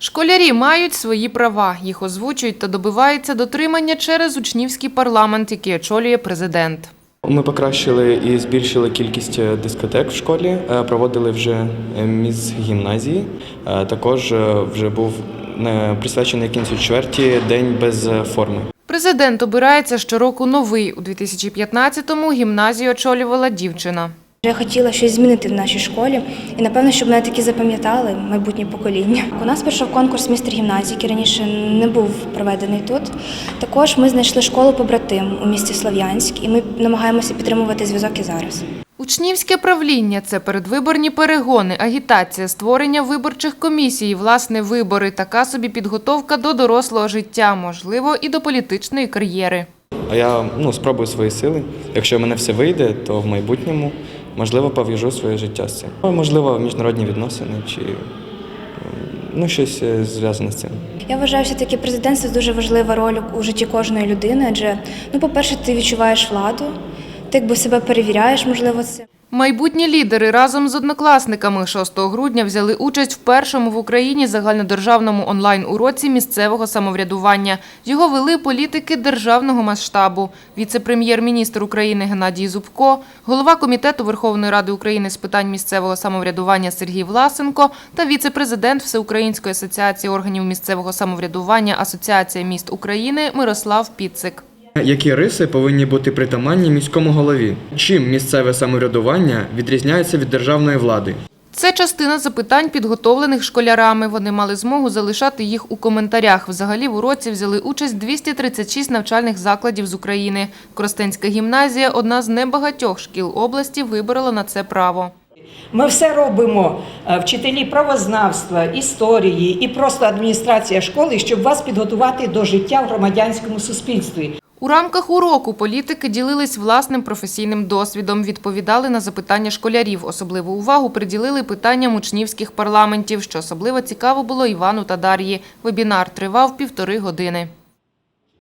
Школярі мають свої права. Їх озвучують та добиваються дотримання через учнівський парламент, який очолює президент. Ми покращили і збільшили кількість е, дискотек в школі, е, проводили вже е, міс гімназії. Також вже був присвячений кінцю чверті день без форми. Президент обирається щороку новий. У 2015-му гімназію очолювала дівчина. Я хотіла щось змінити в нашій школі, і напевно, щоб мене таки запам'ятали майбутнє покоління. У нас пройшов конкурс містер гімназії, який раніше не був проведений тут. Також ми знайшли школу побратим у місті Слов'янськ, і ми намагаємося підтримувати зв'язок і зараз. Учнівське правління це передвиборні перегони, агітація, створення виборчих комісій, власне, вибори, така собі підготовка до дорослого життя, можливо, і до політичної кар'єри. А я ну, спробую свої сили. Якщо в мене все вийде, то в майбутньому можливо пов'яжу своє життя з цим. Ну, Можливо, міжнародні відносини чи ну, щось е, зв'язане з цим. Я вважаю, що таке президентство дуже важлива роль у житті кожної людини, адже ну, по-перше, ти відчуваєш владу, ти якби себе перевіряєш, можливо, це. Майбутні лідери разом з однокласниками 6 грудня взяли участь в першому в Україні загальнодержавному онлайн-уроці місцевого самоврядування. Його вели політики державного масштабу. Віце-прем'єр-міністр України Геннадій Зубко, голова Комітету Верховної Ради України з питань місцевого самоврядування Сергій Власенко та віце-президент Всеукраїнської асоціації органів місцевого самоврядування Асоціація міст України Мирослав Піцик. Які риси повинні бути притаманні міському голові? Чим місцеве самоврядування відрізняється від державної влади? Це частина запитань, підготовлених школярами. Вони мали змогу залишати їх у коментарях. Взагалі в уроці взяли участь 236 навчальних закладів з України. Коростенська гімназія – одна з небагатьох шкіл області, виборола на це право. Ми все робимо, е, вчителі правознавства, історії і просто адміністрація школи, щоб вас підготувати до життя в громадянському суспільстві. У рамках уроку політики ділились власним професійним досвідом, відповідали на запитання школярів. Особливу увагу приділили питанням учнівських парламентів, що особливо цікаво було Івану та Дар'ї. Вебінар тривав півтори години.